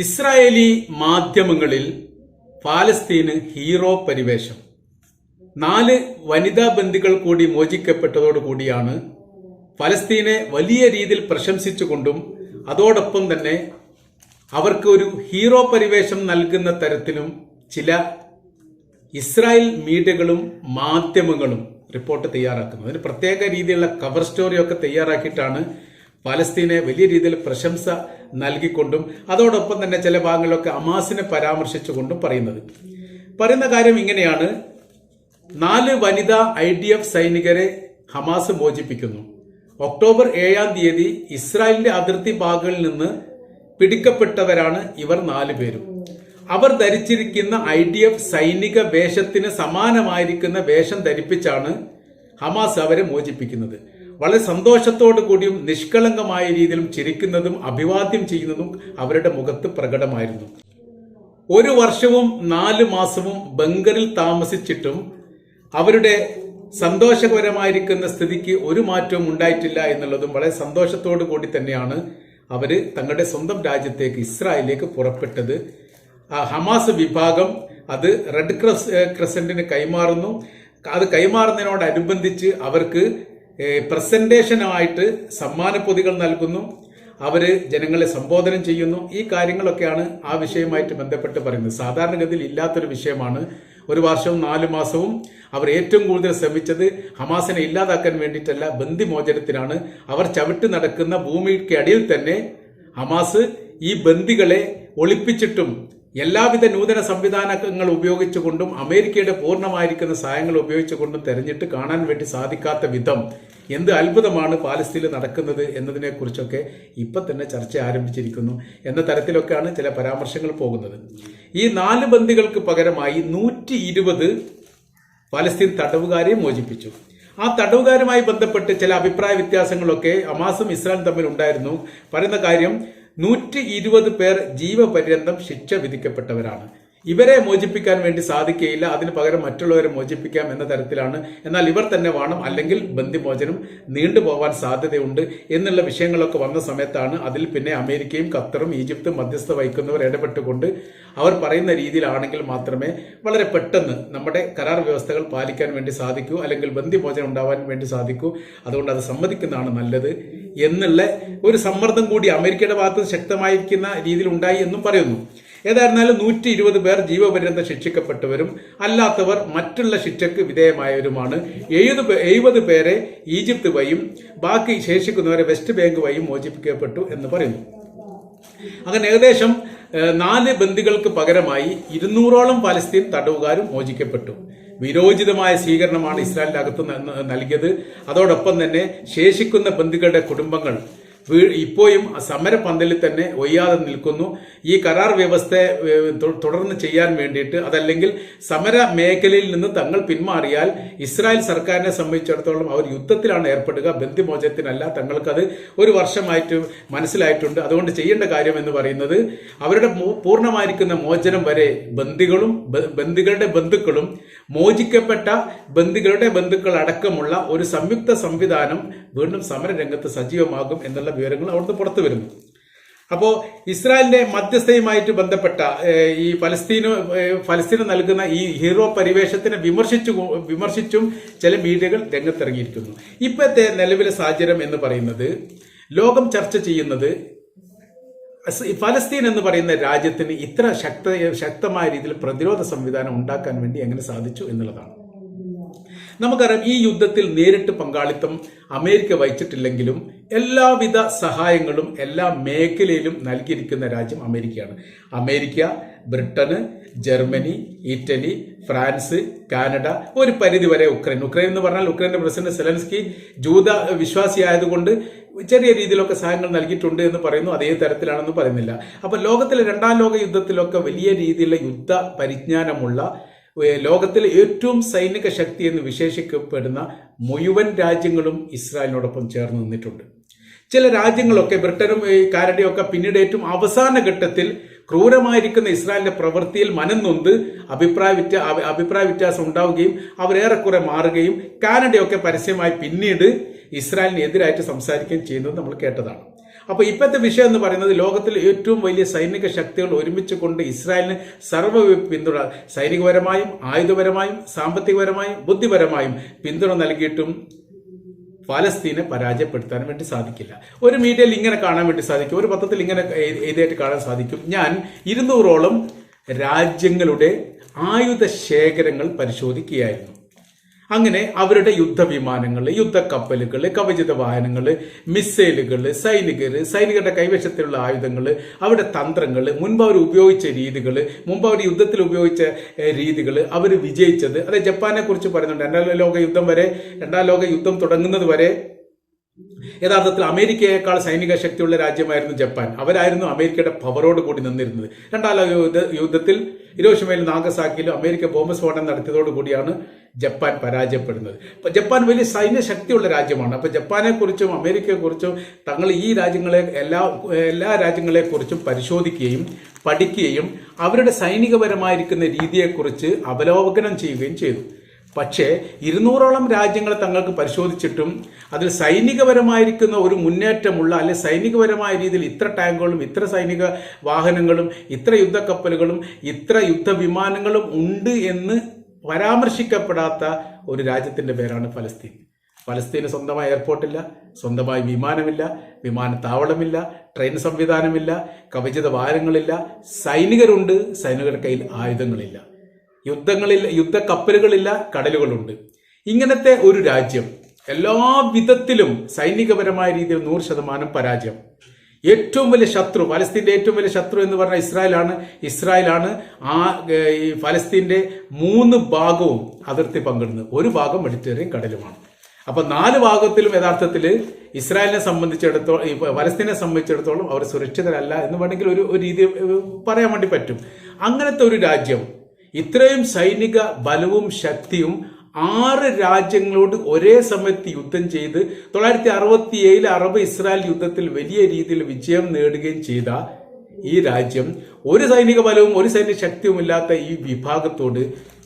Israeli മാധ്യമങ്ങളിൽ പാലസ്തീന് hero പരിവേഷം. നാല് വനിതാ ബന്ദികൾ കൂടി മോചിക്കപ്പെട്ടതോടുകൂടിയാണ് പലസ്തീനെ വലിയ രീതിയിൽ പ്രശംസിച്ചുകൊണ്ടും അതോടൊപ്പം തന്നെ അവർക്ക് ഒരു ഹീറോ പരിവേഷം നൽകുന്ന തരത്തിലും ചില ഇസ്രായേൽ മീഡിയകളും മാധ്യമങ്ങളും റിപ്പോർട്ട് തയ്യാറാക്കുന്നത്. അതിന് പ്രത്യേക രീതിയിലുള്ള കവർ സ്റ്റോറിയൊക്കെ തയ്യാറാക്കിയിട്ടാണ് പലസ്തീനെ വലിയ രീതിയിൽ പ്രശംസ നൽകിക്കൊണ്ടും അതോടൊപ്പം തന്നെ ചില ഭാഗങ്ങളിലൊക്കെ അമാസിനെ പരാമർശിച്ചുകൊണ്ടും പറയുന്നത്. പറയുന്ന കാര്യം ഇങ്ങനെയാണ്. നാല് വനിതാ ഐ ഡി എഫ് സൈനികരെ ഹമാസ് മോചിപ്പിക്കുന്നു. ഒക്ടോബർ ഏഴാം തീയതി ഇസ്രായേലിന്റെ അതിർത്തി ഭാഗങ്ങളിൽ നിന്ന് പിടിക്കപ്പെട്ടവരാണ് ഇവർ നാലു പേരും. അവർ ധരിച്ചിരിക്കുന്ന ഐ ഡി എഫ് സൈനിക വേഷത്തിന് സമാനമായിരിക്കുന്ന വേഷം ധരിപ്പിച്ചാണ് ഹമാസ് അവരെ മോചിപ്പിക്കുന്നത്. വളരെ സന്തോഷത്തോടു കൂടിയും നിഷ്കളങ്കമായ രീതിയിലും ചിരിക്കുന്നതും അഭിവാദ്യം ചെയ്യുന്നതും അവരുടെ മുഖത്ത് പ്രകടമായിരുന്നു. ഒരു വർഷവും നാല് മാസവും ബംഗറിൽ താമസിച്ചിട്ടും അവരുടെ സന്തോഷകരമായിരിക്കുന്ന സ്ഥിതിക്ക് ഒരു മാറ്റവും ഉണ്ടായിട്ടില്ല എന്നുള്ളതും വളരെ സന്തോഷത്തോടു കൂടി തന്നെയാണ് അവർ തങ്ങളുടെ സ്വന്തം രാജ്യത്തേക്ക് ഇസ്രായേലിലേക്ക് പുറപ്പെട്ടത്. ഹമാസ് വിഭാഗം അത് റെഡ് ക്രസ് ക്രസന്റിന് കൈമാറുന്നു. അത് കൈമാറുന്നതിനോടനുബന്ധിച്ച് അവർക്ക് പ്രസന്റേഷനായിട്ട് സമ്മാനപ്പൊതികൾ നൽകുന്നു. അവർ ജനങ്ങളെ സംബോധനം ചെയ്യുന്നു. ഈ കാര്യങ്ങളൊക്കെയാണ് ആ വിഷയമായിട്ട് ബന്ധപ്പെട്ട് പറയുന്നത്. സാധാരണഗതിയിൽ ഇല്ലാത്തൊരു വിഷയമാണ്. ഒരു വർഷവും നാലു മാസവും അവർ ഏറ്റവും കൂടുതൽ ശ്രമിച്ചത് ഹമാസിനെ ഇല്ലാതാക്കാൻ വേണ്ടിയിട്ടല്ല ബന്ദിമോചനത്തിനാണ്. അവർ ചവിട്ട് നടക്കുന്ന ഭൂമിക്ക് അടിയിൽ തന്നെ ഹമാസ് ഈ ബന്ദികളെ ഒളിപ്പിച്ചിട്ടും എല്ലാവിധ നൂതന സംവിധാനങ്ങൾ ഉപയോഗിച്ചുകൊണ്ടും അമേരിക്കയുടെ പൂർണമായിരിക്കുന്ന സഹായങ്ങൾ ഉപയോഗിച്ചുകൊണ്ടും തെരഞ്ഞിട്ട് കാണാൻ വേണ്ടി സാധിക്കാത്ത വിധം എന്ത് അത്ഭുതമാണ് പാലസ്തീനിൽ നടക്കുന്നത് എന്നതിനെക്കുറിച്ചൊക്കെ കുറിച്ചൊക്കെ ഇപ്പൊ തന്നെ ചർച്ച ആരംഭിച്ചിരിക്കുന്നു എന്ന തരത്തിലൊക്കെയാണ് ചില പരാമർശങ്ങൾ പോകുന്നത്. ഈ നാല് ബന്ദികൾക്ക് പകരമായി നൂറ്റി ഇരുപത് പാലസ്തീൻ തടവുകാരെ മോചിപ്പിച്ചു. ആ തടവുകാരുമായി ബന്ധപ്പെട്ട് ചില അഭിപ്രായ വ്യത്യാസങ്ങളൊക്കെ അമാസും ഇസ്രായേലും തമ്മിൽ ഉണ്ടായിരുന്നു. പറയുന്ന കാര്യം നൂറ്റി ഇരുപത് പേർ ജീവപര്യന്തം ശിക്ഷ വിധിക്കപ്പെട്ടവരാണ്. ഇവരെ മോചിപ്പിക്കാൻ വേണ്ടി സാധിക്കുകയില്ല അതിന് പകരം മറ്റുള്ളവരെ മോചിപ്പിക്കാം എന്ന തരത്തിലാണ്. എന്നാൽ ഇവർ തന്നെ വേണം അല്ലെങ്കിൽ ബന്ധിമോചനം നീണ്ടുപോകാൻ സാധ്യതയുണ്ട് എന്നുള്ള വിഷയങ്ങളൊക്കെ വന്ന സമയത്താണ് അതിൽ പിന്നെ അമേരിക്കയും ഖത്തറും ഈജിപ്തും മധ്യസ്ഥ വഹിക്കുന്നവർ ഇടപെട്ടുകൊണ്ട് അവർ പറയുന്ന രീതിയിലാണെങ്കിൽ മാത്രമേ വളരെ പെട്ടെന്ന് നമ്മുടെ കരാർ വ്യവസ്ഥകൾ പാലിക്കാൻ വേണ്ടി സാധിക്കൂ അല്ലെങ്കിൽ ബന്ധിമോചനം ഉണ്ടാവാൻ വേണ്ടി സാധിക്കൂ. അതുകൊണ്ട് അത് സമ്മതിക്കുന്നതാണ് നല്ലത് എന്നുള്ള ഒരു സമ്മർദ്ദം കൂടി അമേരിക്കയുടെ ഭാഗത്ത് ശക്തമായിരിക്കുന്ന രീതിയിൽ ഉണ്ടായി എന്നും പറയുന്നു. ഏതായിരുന്നാലും നൂറ്റി ഇരുപത് പേർ ജീവപര്യന്തം ശിക്ഷിക്കപ്പെട്ടവരും അല്ലാത്തവർ മറ്റുള്ള ശിക്ഷയ്ക്ക് വിധേയമായവരുമാണ്. എഴുപത് എഴുപത് പേരെ ഈജിപ്ത് വഴിയും ബാക്കി ശേഷിക്കുന്നവരെ വെസ്റ്റ് ബാങ്ക് വഴിയും മോചിപ്പിക്കപ്പെട്ടു എന്ന് പറയുന്നു. അങ്ങനെ ഏകദേശം നാല് ബന്ദികൾക്ക് പകരമായി ഇരുന്നൂറോളം പലസ്തീൻ തടവുകാരും മോചിക്കപ്പെട്ടു. വിരോചിതമായ സ്വീകരണമാണ് ഇസ്രായേലിനകത്ത് നൽകിയത്. അതോടൊപ്പം തന്നെ ശേഷിക്കുന്ന ബന്ദികളുടെ കുടുംബങ്ങൾ ഇപ്പോഴും സമരപന്തലിൽ തന്നെ ഒയ്യാതെ നിൽക്കുന്നു. ഈ കരാർ വ്യവസ്ഥ തുടർന്ന് ചെയ്യാൻ വേണ്ടിയിട്ട് അതല്ലെങ്കിൽ സമര മേഖലയിൽ നിന്ന് തങ്ങൾ പിന്മാറിയാൽ ഇസ്രായേൽ സർക്കാരിനെ സംബന്ധിച്ചിടത്തോളം അവർ യുദ്ധത്തിലാണ് ഏർപ്പെടുക. ബന്ധിമോചനത്തിനല്ല തങ്ങൾക്കത്. ഒരു വർഷമായിട്ട് മനസ്സിലായിട്ടുണ്ട്. അതുകൊണ്ട് ചെയ്യേണ്ട കാര്യം എന്ന് പറയുന്നത് അവരുടെ പൂർണമായിരിക്കുന്ന മോചനം വരെ ബന്ദികളും ബന്ദികളുടെ ബന്ധുക്കളും മോചിക്കപ്പെട്ട ബന്ദികളുടെ ബന്ധുക്കൾ അടക്കമുള്ള ഒരു സംയുക്ത സംവിധാനം വീണ്ടും സമരരംഗത്ത് സജീവമാകും എന്നുള്ള വിവരങ്ങൾ അവിടുന്ന് പുറത്തു വരുന്നു. അപ്പോൾ ഇസ്രായേലിന്റെ മധ്യസ്ഥയുമായിട്ട് ബന്ധപ്പെട്ട ഈ ഫലസ്തീന് ഫലസ്തീന് നൽകുന്ന ഈ ഹീറോ പരിവേഷത്തിനെ വിമർശിച്ചു വിമർശിച്ചും ചില മീഡിയകൾ രംഗത്തിറങ്ങിയിരിക്കുന്നു. ഇപ്പോഴത്തെ നിലവിലെ സാഹചര്യം എന്ന് പറയുന്നത് ലോകം ചർച്ച ചെയ്യുന്നത് ഫലസ്തീൻ എന്ന് പറയുന്ന രാജ്യത്തിന് ഇത്ര ശക്ത ശക്തമായ രീതിയിൽ പ്രതിരോധ സംവിധാനം ഉണ്ടാക്കാൻ വേണ്ടി എങ്ങനെ സാധിച്ചു എന്നുള്ളതാണ്. നമുക്കറിയാം ഈ യുദ്ധത്തിൽ നേരിട്ട് പങ്കാളിത്തം അമേരിക്ക വഹിച്ചിട്ടില്ലെങ്കിലും എല്ലാവിധ സഹായങ്ങളും എല്ലാ മേഖലയിലും നൽകിയിരിക്കുന്ന രാജ്യം അമേരിക്കയാണ്. America Britain Germany Italy France Canada ഒരു പരിധി വരെ ഉക്രൈൻ. ഉക്രൈൻ എന്ന് പറഞ്ഞാൽ ഉക്രൈന്റെ പ്രസിഡന്റ് സെലൻസ്കി ജൂത വിശ്വാസിയായതുകൊണ്ട് ചെറിയ രീതിയിലൊക്കെ സഹായങ്ങൾ നൽകിയിട്ടുണ്ട് എന്ന് പറയുന്നു. അതേ തരത്തിലാണെന്ന് പറയുന്നില്ല. അപ്പൊ ലോകത്തിലെ രണ്ടാം ലോക യുദ്ധത്തിലൊക്കെ വലിയ രീതിയിലുള്ള യുദ്ധ പരിജ്ഞാനമുള്ള ലോകത്തിലെ ഏറ്റവും സൈനിക ശക്തി എന്ന് വിശേഷിക്കപ്പെടുന്ന മുഴുവൻ രാജ്യങ്ങളും ഇസ്രായേലിനോടൊപ്പം ചേർന്ന് നിന്നിട്ടുണ്ട്. ചില രാജ്യങ്ങളൊക്കെ ബ്രിട്ടനും കാനഡയൊക്കെ പിന്നീട് ഏറ്റവും അവസാന ഘട്ടത്തിൽ ക്രൂരമായിരിക്കുന്ന ഇസ്രായേലിന്റെ പ്രവൃത്തിയിൽ മനംനൊന്ത് അഭിപ്രായ വ്യത്യാ അഭി- അഭിപ്രായ വ്യത്യാസം ഉണ്ടാവുകയും അവരേറെക്കുറെ മാറുകയും കാനഡയൊക്കെ പരസ്യമായി പിന്നീട് ഇസ്രായേലിന് എതിരായിട്ട് സംസാരിക്കുകയും ചെയ്യുന്നത് നമ്മൾ കേട്ടതാണ്. അപ്പോൾ ഇപ്പോഴത്തെ വിഷയം എന്ന് പറയുന്നത് ലോകത്തിൽ ഏറ്റവും വലിയ സൈനിക ശക്തികൾ ഒരുമിച്ച് കൊണ്ട് ഇസ്രായേലിന് സർവ പിന്തുണ സൈനികപരമായും ആയുധപരമായും സാമ്പത്തികപരമായും ബുദ്ധിപരമായും പിന്തുണ നൽകിയിട്ടും ഫലസ്തീനെ പരാജയപ്പെടുത്താൻ വേണ്ടി സാധിക്കില്ല. ഒരു മീഡിയയിൽ ഇങ്ങനെ കാണാൻ വേണ്ടി സാധിക്കും ഒരു പത്രത്തിൽ ഇങ്ങനെ എഴുതിയായിട്ട് കാണാൻ സാധിക്കും. ഞാൻ ഇരുന്നൂറോളം രാജ്യങ്ങളുടെ ആയുധ ശേഖരങ്ങൾ പരിശോധിക്കുകയായിരുന്നു. അങ്ങനെ അവരുടെ യുദ്ധവിമാനങ്ങൾ യുദ്ധക്കപ്പലുകൾ കവചിത വാഹനങ്ങൾ മിസൈലുകൾ സൈനികർ സൈനികരുടെ കൈവശത്തിലുള്ള ആയുധങ്ങൾ അവരുടെ തന്ത്രങ്ങൾ മുൻപ് അവർ ഉപയോഗിച്ച രീതികൾ മുമ്പ് അവർ യുദ്ധത്തിൽ ഉപയോഗിച്ച രീതികൾ അവർ വിജയിച്ചത്. അതെ ജപ്പാനെ കുറിച്ച് പറയുന്നുണ്ട്. രണ്ടാം ലോക യുദ്ധം വരെ രണ്ടാം ലോക യുദ്ധം തുടങ്ങുന്നത് വരെ യഥാർത്ഥത്തിൽ അമേരിക്കയേക്കാൾ സൈനിക ശക്തിയുള്ള രാജ്യമായിരുന്നു ജപ്പാൻ. അവരായിരുന്നു അമേരിക്കയുടെ പവറോട് കൂടി നിന്നിരുന്നത്. രണ്ടാം ലോക യുദ്ധ യുദ്ധത്തിൽ ഇരോഷിമയിലും നാഗസാക്കിയിലും അമേരിക്ക ബോംബ് സ്ഫോടനം നടത്തിയതോടുകൂടിയാണ് ജപ്പാൻ പരാജയപ്പെടുന്നത്. അപ്പൊ ജപ്പാൻ വലിയ സൈന്യ ശക്തിയുള്ള രാജ്യമാണ്. അപ്പൊ ജപ്പാനെ കുറിച്ചും അമേരിക്കയെ കുറിച്ചും തങ്ങൾ ഈ രാജ്യങ്ങളെ എല്ലാ എല്ലാ രാജ്യങ്ങളെ കുറിച്ചും പരിശോധിക്കുകയും പഠിക്കുകയും അവരുടെ സൈനികപരമായിരിക്കുന്ന രീതിയെക്കുറിച്ച് അവലോകനം ചെയ്യുകയും ചെയ്തു. പക്ഷേ ഇരുന്നൂറോളം രാജ്യങ്ങളെ തങ്ങൾക്ക് പരിശോധിച്ചിട്ടും അതിൽ സൈനികപരമായിരിക്കുന്ന ഒരു മുന്നേറ്റമുള്ള അല്ലെ സൈനികപരമായ രീതിയിൽ ഇത്ര ടാങ്കുകളും ഇത്ര സൈനിക വാഹനങ്ങളും ഇത്ര യുദ്ധക്കപ്പലുകളും ഇത്ര യുദ്ധവിമാനങ്ങളും ഉണ്ട് എന്ന് പരാമർശിക്കപ്പെടാത്ത ഒരു രാജ്യത്തിന്റെ പേരാണ് ഫലസ്തീൻ. ഫലസ്തീന് സ്വന്തമായ എയർപോർട്ടില്ല സ്വന്തമായി വിമാനമില്ല വിമാനത്താവളമില്ല ട്രെയിൻ സംവിധാനമില്ല കവചിത വാരങ്ങളില്ല സൈനികരുണ്ട് സൈനികരുടെ കയ്യിൽ ആയുധങ്ങളില്ല. യുദ്ധങ്ങളിൽ യുദ്ധക്കപ്പലുകളില്ല കടലുകളുണ്ട്. ഇങ്ങനത്തെ ഒരു രാജ്യം എല്ലാ വിധത്തിലും സൈനികപരമായ രീതിയിൽ നൂറ് ശതമാനം പരാജയം. ഏറ്റവും വലിയ ശത്രു ഫലസ്തീന്റെ ഏറ്റവും വലിയ ശത്രു എന്ന് പറഞ്ഞാൽ ഇസ്രായേലാണ്. ഇസ്രായേലാണ് ആ ഈ ഫലസ്തീന്റെ മൂന്ന് ഭാഗവും അതിർത്തി പങ്കിടുന്നത്. ഒരു ഭാഗം മെഡിറ്ററേനിയൻ കടലുമാണ്. അപ്പൊ നാല് ഭാഗത്തിലും യഥാർത്ഥത്തിൽ ഇസ്രായേലിനെ സംബന്ധിച്ചിടത്തോളം ഈ ഫലസ്തീനെ സംബന്ധിച്ചിടത്തോളം അവർ സുരക്ഷിതരല്ല എന്ന് വേണമെങ്കിൽ ഒരു രീതി പറയാൻ വേണ്ടി പറ്റും. അങ്ങനത്തെ ഒരു രാജ്യം ഇത്രയും സൈനിക ബലവും ശക്തിയും ആറ് രാജ്യങ്ങളോട് ഒരേ സമയത്ത് യുദ്ധം ചെയ്ത് തൊള്ളായിരത്തി അറുപത്തി ഏഴിൽ അറബ് ഇസ്രായേൽ യുദ്ധത്തിൽ വലിയ രീതിയിൽ വിജയം നേടുകയും ചെയ്ത ഈ രാജ്യം ഒരു സൈനിക ബലവും ഒരു സൈനിക ശക്തിയും ഇല്ലാത്ത ഈ വിഭാഗത്തോട്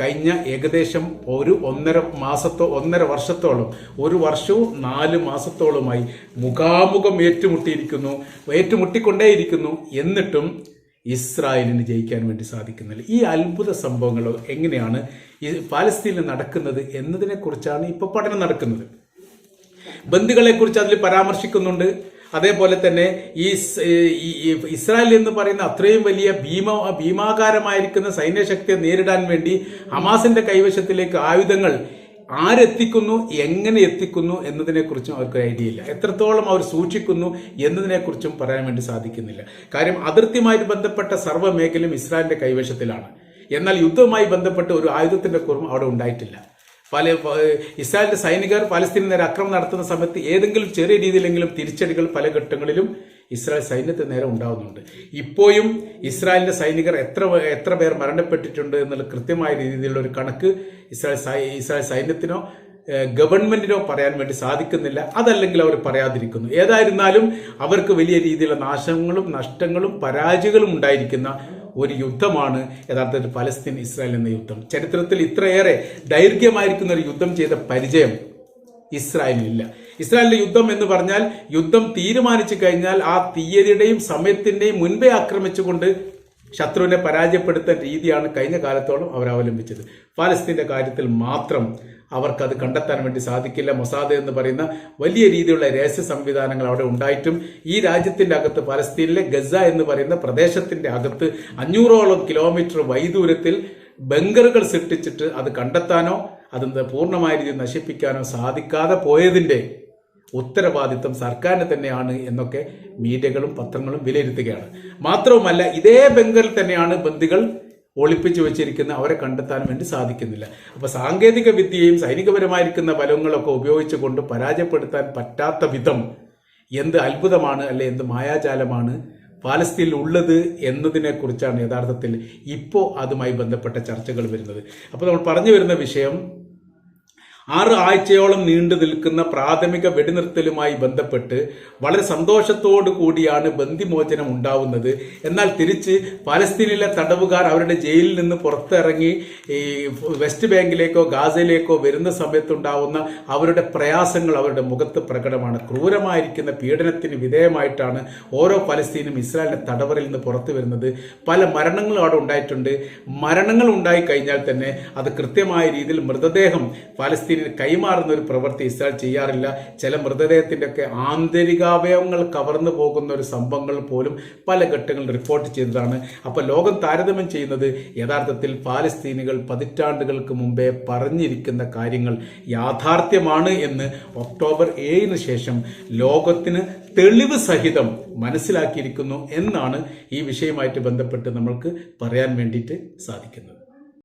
കഴിഞ്ഞ ഏകദേശം ഒരു ഒന്നര മാസത്തോ ഒന്നര വർഷത്തോളം ഒരു വർഷവും നാല് മാസത്തോളമായി മുഖാമുഖം ഏറ്റുമുട്ടിയിരിക്കുന്നു ഏറ്റുമുട്ടിക്കൊണ്ടേയിരിക്കുന്നു. എന്നിട്ടും ഇസ്രായേലിന് ജയിക്കാൻ വേണ്ടി സാധിക്കുന്നില്ല. ഈ അത്ഭുത സംഭവങ്ങൾ എങ്ങനെയാണ് ഈ പാലസ്തീനിൽ നടക്കുന്നത് എന്നതിനെക്കുറിച്ചാണ് ഇപ്പോൾ പഠനം നടക്കുന്നത്. ബന്ധുക്കളെ കുറിച്ച് അതിൽ പരാമർശിക്കുന്നുണ്ട്. അതേപോലെ തന്നെ ഈ ഇസ്രായേൽ എന്ന് പറയുന്ന അത്രയും വലിയ ഭീമ ഭീമാകാരമായിരിക്കുന്ന സൈന്യശക്തിയെ നേരിടാൻ വേണ്ടി ഹമാസിന്റെ കൈവശത്തിലേക്ക് ആയുധങ്ങൾ ആരെത്തിക്കുന്നു എങ്ങനെ എത്തിക്കുന്നു എന്നതിനെക്കുറിച്ചും അവർക്ക് ഐഡിയ ഇല്ല. എത്രത്തോളം അവർ സൂക്ഷിക്കുന്നു എന്നതിനെക്കുറിച്ചും പറയാൻ വേണ്ടി സാധിക്കുന്നില്ല. കാര്യം അതിർത്തിയുമായി ബന്ധപ്പെട്ട സർവ മേഖലയും ഇസ്രായേലിന്റെ കൈവശത്തിലാണ്. എന്നാൽ യുദ്ധവുമായി ബന്ധപ്പെട്ട് ഒരു ആയുധത്തിന്റെ കുറവും അവിടെ ഉണ്ടായിട്ടില്ല. പല ഇസ്രായേലിന്റെ സൈനികർ പലസ്തീന് നേരെ അക്രമം നടത്തുന്ന സമയത്ത് ഏതെങ്കിലും ചെറിയ രീതിയിലെങ്കിലും തിരിച്ചടികൾ പല ഘട്ടങ്ങളിലും ഇസ്രായേൽ സൈന്യത്തിന് നേരെ ഉണ്ടാവുന്നുണ്ട്. ഇപ്പോഴും ഇസ്രായേലിന്റെ സൈനികർ എത്ര എത്ര പേർ മരണപ്പെട്ടിട്ടുണ്ട് എന്നുള്ള കൃത്യമായ രീതിയിലുള്ള ഒരു കണക്ക് ഇസ്രായേൽ ഇസ്രായേൽ സൈന്യത്തിനോ ഗവൺമെന്റിനോ പറയാൻ വേണ്ടി സാധിക്കുന്നില്ല. അതല്ലെങ്കിൽ അവർ പറയാതിരിക്കുന്നു. ഏതായിരുന്നാലും അവർക്ക് വലിയ രീതിയിലുള്ള നാശങ്ങളും നഷ്ടങ്ങളും പരാജയങ്ങളും ഉണ്ടായിരിക്കുന്ന ഒരു യുദ്ധമാണ് യഥാർത്ഥത്തിൽ പലസ്തീൻ ഇസ്രായേൽ എന്ന യുദ്ധം. ചരിത്രത്തിൽ ഇത്രയേറെ ദൈർഘ്യമായിരിക്കുന്ന ഒരു യുദ്ധം ചെയ്ത പരിചയം ഇസ്രായേലിനില്ല. ഇസ്രായേലിന്റെ യുദ്ധം എന്ന് പറഞ്ഞാൽ യുദ്ധം തീരുമാനിച്ചു കഴിഞ്ഞാൽ ആ തീയതിയുടെയും സമയത്തിന്റെയും മുൻപേ ആക്രമിച്ചുകൊണ്ട് ശത്രുവിനെ പരാജയപ്പെടുത്താൻ രീതിയാണ് കഴിഞ്ഞ കാലത്തോളം അവർ അവലംബിച്ചത്. പാലസ്തീന്റെ കാര്യത്തിൽ മാത്രം അവർക്കത് കണ്ടെത്താൻ വേണ്ടി സാധിക്കില്ല. മൊസാദ് എന്ന് പറയുന്ന വലിയ രീതിയിലുള്ള രഹസ്യ സംവിധാനങ്ങൾ അവിടെ ഉണ്ടായിട്ടും ഈ രാജ്യത്തിന്റെ അകത്ത് പലസ്തീനിലെ ഗസ എന്ന് പറയുന്ന പ്രദേശത്തിന്റെ അകത്ത് അഞ്ഞൂറോളം കിലോമീറ്റർ വൈദൂരത്തിൽ ബങ്കറുകൾ സൃഷ്ടിച്ചിട്ട് അത് കണ്ടെത്താനോ അത് പൂർണമായ രീതിയിൽ നശിപ്പിക്കാനോ സാധിക്കാതെ പോയതിന്റെ ഉത്തരവാദിത്വം സർക്കാരിന് തന്നെയാണ് എന്നൊക്കെ മീഡിയകളും പത്രങ്ങളും വിലയിരുത്തുകയാണ്. മാത്രവുമല്ല ഇതേ ബംഗാളിൽ തന്നെയാണ് ബന്ദികൾ ഒളിപ്പിച്ചു വെച്ചിരിക്കുന്ന അവരെ കണ്ടെത്താൻ വേണ്ടി സാധിക്കുന്നില്ല. അപ്പൊ സാങ്കേതിക വിദ്യയും സൈനികപരമായിരിക്കുന്ന ബലങ്ങളൊക്കെ ഉപയോഗിച്ചുകൊണ്ട് പരാജയപ്പെടുത്താൻ പറ്റാത്ത വിധം എന്ത് അത്ഭുതമാണ് അല്ലെ എന്ത് മായാജാലമാണ് പാലസ്തീനിൽ ഉള്ളത് എന്നതിനെ കുറിച്ചാണ് യഥാർത്ഥത്തിൽ ഇപ്പോൾ അതുമായി ബന്ധപ്പെട്ട ചർച്ചകൾ വരുന്നത്. അപ്പോൾ നമ്മൾ പറഞ്ഞു വരുന്ന വിഷയം ആറ് ആഴ്ചയോളം നീണ്ടു നിൽക്കുന്ന പ്രാഥമിക വെടിനിർത്തലുമായി ബന്ധപ്പെട്ട് വളരെ സന്തോഷത്തോടു കൂടിയാണ് ബന്ദിമോചനം ഉണ്ടാവുന്നത്. എന്നാൽ തിരിച്ച് പലസ്തീനിലെ തടവുകാർ അവരുടെ ജയിലിൽ നിന്ന് പുറത്തിറങ്ങി ഈ വെസ്റ്റ് ബാങ്കിലേക്കോ ഗാസയിലേക്കോ വരുന്ന സമയത്തുണ്ടാവുന്ന അവരുടെ പ്രയാസങ്ങൾ അവരുടെ മുഖത്ത് പ്രകടമാണ്. ക്രൂരമായിരിക്കുന്ന പീഡനത്തിന് വിധേയമായിട്ടാണ് ഓരോ പലസ്തീനും ഇസ്രായേലിന്റെ തടവറയിൽ നിന്ന് പുറത്തു വരുന്നത്. പല മരണങ്ങളും അവിടെ ഉണ്ടായിട്ടുണ്ട്. മരണങ്ങൾ ഉണ്ടായി കഴിഞ്ഞാൽ തന്നെ അത് കൃത്യമായ രീതിയിൽ മൃതദേഹം പാലസ്തീനിന് കൈമാറുന്ന ഒരു പ്രവൃത്തി ഇസ്രായേൽ ചെയ്യാറില്ല. ചില മൃതദേഹത്തിന്റെ ഒക്കെ ആന്തരികാവയവങ്ങൾ കവർന്നു പോകുന്ന ഒരു സംഭവങ്ങൾ പോലും പല ഘട്ടങ്ങളിൽ റിപ്പോർട്ട് ചെയ്തതാണ്. അപ്പോൾ ലോകം താരതമ്യം ചെയ്യുന്നത് യഥാർത്ഥത്തിൽ പാലസ്തീനികൾ പതിറ്റാണ്ടുകൾക്ക് മുമ്പേ പറഞ്ഞിരിക്കുന്ന കാര്യങ്ങൾ യാഥാർത്ഥ്യമാണ് എന്ന് ഒക്ടോബർ ഏഴിന് ശേഷം ലോകത്തിന് തെളിവ് സഹിതം മനസ്സിലാക്കിയിരിക്കുന്നു എന്നാണ് ഈ വിഷയമായിട്ട് ബന്ധപ്പെട്ട് നമ്മൾക്ക് പറയാൻ വേണ്ടിയിട്ട് സാധിക്കുന്നത്.